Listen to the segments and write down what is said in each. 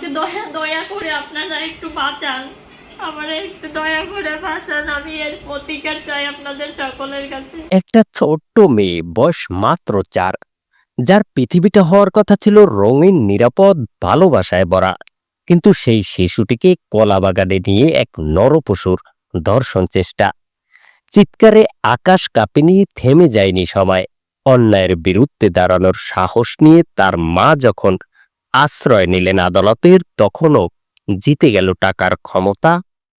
আমাকে দয়া দয়া করে আপনারা একটু বাঁচান। আমার একটু দয়া করে বাঁচান। আমি এর প্রতিকার চাই আপনাদের সকলের কাছে। একটা ছোট্ট মেয়ে, বয়স মাত্র চার, যার পৃথিবীটা হওয়ার কথা ছিল রঙিন, নিরাপদ, ভালোবাসায় ভরা। কিন্তু সেই শিশুটিকে কলা বাগানে নিয়ে এক নরপশুর দর্শন চেষ্টা। চিৎকারে আকাশ কাঁপেনি থেমে যায়নি সময়। অন্যায়ের বিরুদ্ধে দাঁড়ানোর সাহস নিয়ে তার মা যখন আশ্রয় নিলেন আদালতের তখনও জিতে গেল টাকার ক্ষমতা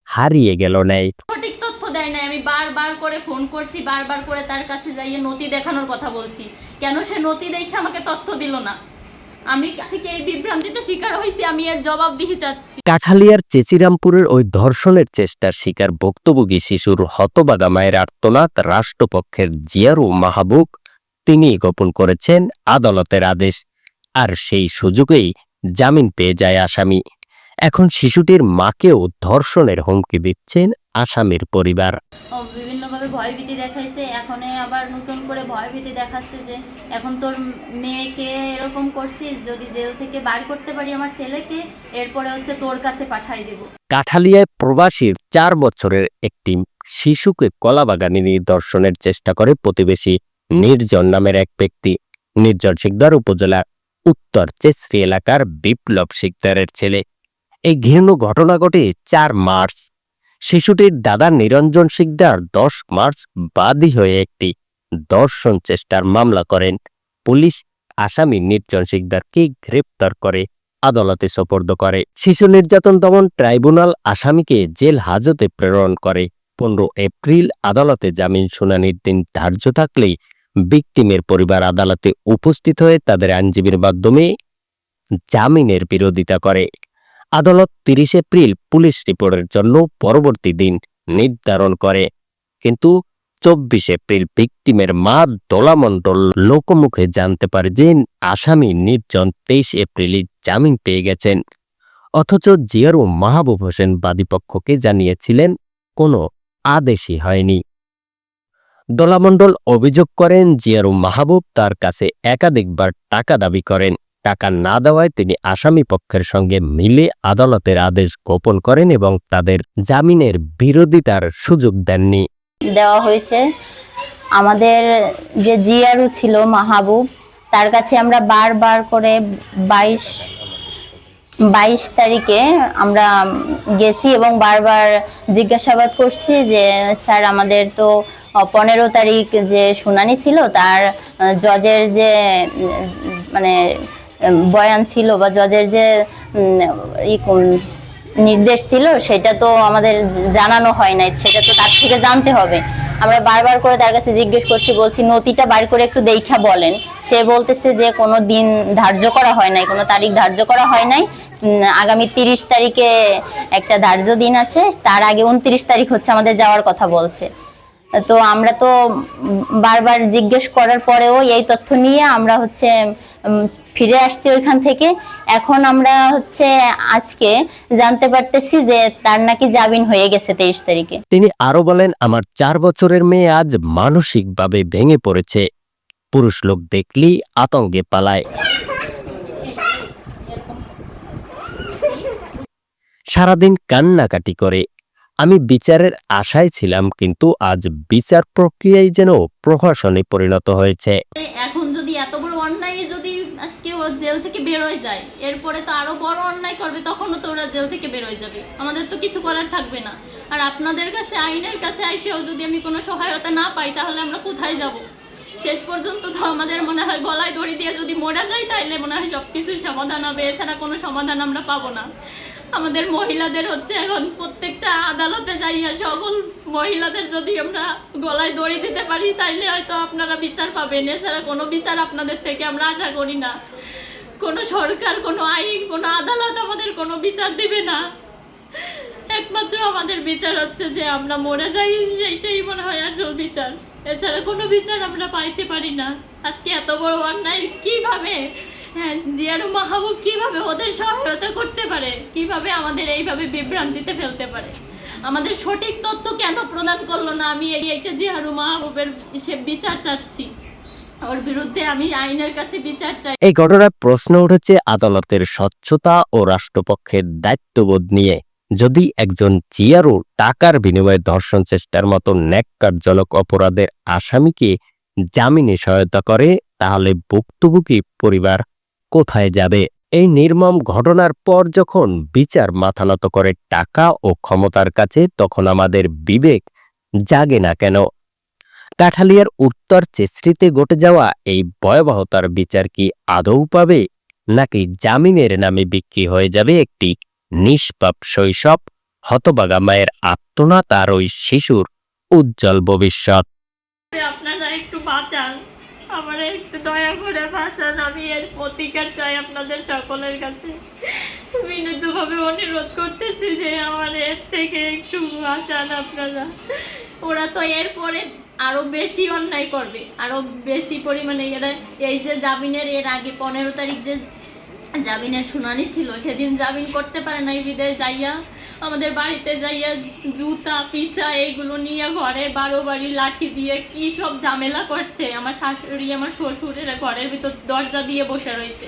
হারিয়ে গেল ন্যায়। সঠিক তথ্য দেয় নাই। আমি বারবার করে ফোন করছি বারবার করে তার কাছে যাইয়ে নথি দেখানোর কথা বলছি। কেন সে নথি দেখে আমাকে তথ্য দিল না? আমি থেকে এই বিভ্রান্তিতে শিকার হয়েছি আমি এর জবাব চাচ্ছি। কাঠালিয়ার চেচিরামপুরের ওই ধর্ষণের চেষ্টার শিকার ভুক্তভোগী শিশুর হতবাগা মায়ের আর্তনাদ রাষ্ট্রপক্ষের জিয়ারু মাহবুব তিনি গোপন করেছেন আদালতের আদেশ। আর সেই সুযোগেই জামিন পেয়ে যায় আসামি। এখন শিশুটির মাকেও ধর্ষণের হুমকি দিচ্ছেন আসামির পরিবার। বিভিন্নভাবে ভয়ভীতি দেখাইছে এখন আবার নতুন করে ভয়ভীতি দেখাচ্ছে যে এখন তোর মেয়েকে এরকম করছিস যদি জেল থেকে বার করতে পারি আমার ছেলেকে এরপরে হচ্ছে তোর কাছে পাঠাই দেব। কাঠালিয়ায় প্রবাসীর চার বছরের একটি শিশুকে কলাবাগানে নিয়ে দর্শনের চেষ্টা করে প্রতিবেশী নির্জন নামের এক ব্যক্তি। নির্জন শিকদার উপজেলার উত্তর চেসরি এলাকার বিপ্লব শিকদারের ছেলে। এই ঘৃণ্য ঘটনা ঘটে চার মার্চ। শিশুটির দাদা নিরঞ্জন শিকদার দশ মার্চ বাদী হয়ে একটি দর্শন চেষ্টার মামলা করেন। পুলিশ আসামি নির্জন শিকদারকে গ্রেপ্তার করে, আদালতে সোপর্দ করে। শিশু নির্যাতন দমন ট্রাইব্যুনাল আসামিকে জেল হাজতে প্রেরণ করে। পনেরো এপ্রিল আদালতে জামিন শুনানির দিন ধার্য থাকলেই ভিকটিমের পরিবার আদালতে উপস্থিত হয়ে তাদের আইনজীবীর মাধ্যমে জামিনের বিরোধিতা করে। আদালত তিরিশ এপ্রিল পুলিশ রিপোর্টের জন্য পরবর্তী দিন নির্ধারণ করে। কিন্তু চব্বিশ এপ্রিল ভিকটিমের মা দোলামণ্ডল লোকমুখে জানতে পারে যে আসামি নির্জন তেইশ এপ্রিলই জামিন পেয়ে গেছেন। অথচ জিয়ারু মাহবুব হোসেন বাদীপক্ষকে জানিয়েছিলেন, কোনো আদেশই হয়নি। দোলামণ্ডল অভিযোগ করেন জিয়ারু মাহবুব তার কাছে একাধিকবার টাকা দাবি করেন। টাকা না দেওয়ায় তিনি আসামি পক্ষের সঙ্গে মিলে আদালতের আদেশ গোপন করেন এবং তাদের জামিনের বিরোধিতার সুযোগ দেননি। দেওয়া হয়েছে। আমাদের যে জিয়ারু ছিল মাহবুব, তার কাছে আমরা বারবার করে বাইশ বাইশ তারিখে আমরা গেছি এবং বারবার জিজ্ঞাসাবাদ করছি যে, স্যার, আমাদের তো পনেরো তারিখ যে শুনানি ছিল, তার জজের যে মানে বয়ান ছিল বা জজের যে নির্দেশ ছিল, সেটা তো আমাদের জানানো হয় নাই, সেটা তো তার থেকে জানতে হবে। আমরা বারবার করে তার কাছে জিজ্ঞেস করছি, বলছি, নথিটা বার করে একটু দেখা বলেন। সে বলতেছে যে, কোনো দিন ধার্য করা হয় নাই, কোনো তারিখ ধার্য করা হয় নাই। আগামী তিরিশ তারিখে একটা ধার্য দিন আছে, তার আগে উনত্রিশ তারিখ হচ্ছে আমাদের যাওয়ার কথা বলছে। তো আমরা তো বারবার জিজ্ঞেস করার পরেও এই তথ্য নিয়ে আমরা হচ্ছে ফিরে আসছি ওইখান থেকে। এখন আমরা হচ্ছে আজকে জানতে পারতেছি যে তার নাকি জামিন হয়ে গেছে তেইশ তারিখে। তিনি আরও বলেন, আমার চার বছরের মেয়ে আজ মানসিকভাবে ভেঙে পড়েছে। পুরুষ লোক দেখলেই আতঙ্কে পালায়। সারাদিন কান্নাকাটি করে। আমি বিচারের আশায় ছিলাম, কিন্তু আজ বিচার প্রক্রিয়ায় যেন প্রহসনে পরিণত হয়েছে। এখন যদি এত বড় অন্যায় যদি আজকে ও জেল থেকে বেরোয় যায়, এরপরে তো আরও বড় অন্যায় করবে, তখনও তো ওরা জেল থেকে বেরোয় যাবে। আমাদের তো কিছু করার থাকবে না। আর আপনাদের কাছে, আইনের কাছে আইসেও যদি আমি কোনো সহায়তা না পাই, তাহলে আমরা কোথায় যাব? শেষ পর্যন্ত তো আমাদের মনে হয় গলায় দড়ি দিয়ে যদি মরা যায় তাইলে মনে হয় সব কিছুর সমাধান হবে। এছাড়া কোনো সমাধান আমরা পাবো না। আমাদের মহিলাদের হচ্ছে এখন প্রত্যেকটা আদালতে যাইয়া সকল মহিলাদের যদি আমরা গলায় দড়ি দিতে পারি, তাইলে হয়তো আপনারা বিচার পাবেন। এছাড়া কোনো বিচার আপনাদের থেকে আমরা আশা করি না। কোনো সরকার, কোনো আইন, কোনো আদালত আমাদের কোনো বিচার দিবে না। একমাত্র আমাদের বিচার হচ্ছে যে আমরা মরে যাই সেইটাই মনে হয় আসল বিচার। এছাড়া কোনো বিচার আমরা পাইতে পারি না। আজকে এত বড় অন্যায় কীভাবে? হ্যাঁ জিয়ারু মাহবুব কীভাবে ওদের সহায়তা করতে পারে, কীভাবে আমাদের এইভাবে বিভ্রান্তিতে ফেলতে পারে? আমাদের সঠিক তথ্য কেন প্রদান করল না? আমি এই একটা জিয়ারু মাহবুবের সে বিচার চাচ্ছি। ওর বিরুদ্ধে আমি আইনের কাছে বিচার চাই। এই ঘটনায় প্রশ্ন উঠেছে আদালতের স্বচ্ছতা ও রাষ্ট্রপক্ষের দায়িত্ববোধ নিয়ে। যদি একজন জিয়ারও টাকার বিনিময়ে ধর্ষণ চেষ্টার মতো ন্যাক্কারজনক অপরাধের আসামিকে জামিনে সহায়তা করে, তাহলে ভুক্তভোগী পরিবার কোথায় যাবে? এই নির্মম ঘটনার পর যখন বিচার মাথানত করে টাকা ও ক্ষমতার কাছে, তখন আমাদের বিবেক জাগে না কেন? কাঠালিয়ার উত্তর চেষ্টিতে ঘটে যাওয়া এই ভয়াবহতার বিচার কি আদৌ পাবে, নাকি জামিনের নামে বিক্রি হয়ে যাবে একটি নিষ্পাপ শৈশব? হতবাগা মায়ের আত্মনাত আর ওই শিশুর উজ্জ্বল ভবিষ্যৎ। আপনারা একটু বাঁচান। আমার একটু দয়া করে বাঁচান আমি এর প্রতিকার চাই আপনাদের সকলের কাছে। বিনীতভাবে অনুরোধ করতেছি যে আমার এর থেকে একটু বাঁচান আপনারা। ওরা তো এরপরে আরও বেশি অন্যায় করবে, আরও বেশি পরিমাণে এরা এই যে জামিনের, এর আগে পনেরো তারিখ যে জামিনের শুনানি ছিল, সেদিন জামিন করতে পারে নাই বিদায় যাইয়া। আমাদের বাড়িতে যাইয়া জুতা পিসা এইগুলো নিয়ে ঘরে বারো বাড়ি লাঠি দিয়ে কি সব ঝামেলা করছে? আমার শাশুড়ি, আমার শ্বশুরেরা ঘরের ভিতর দরজা দিয়ে বসে রয়েছে।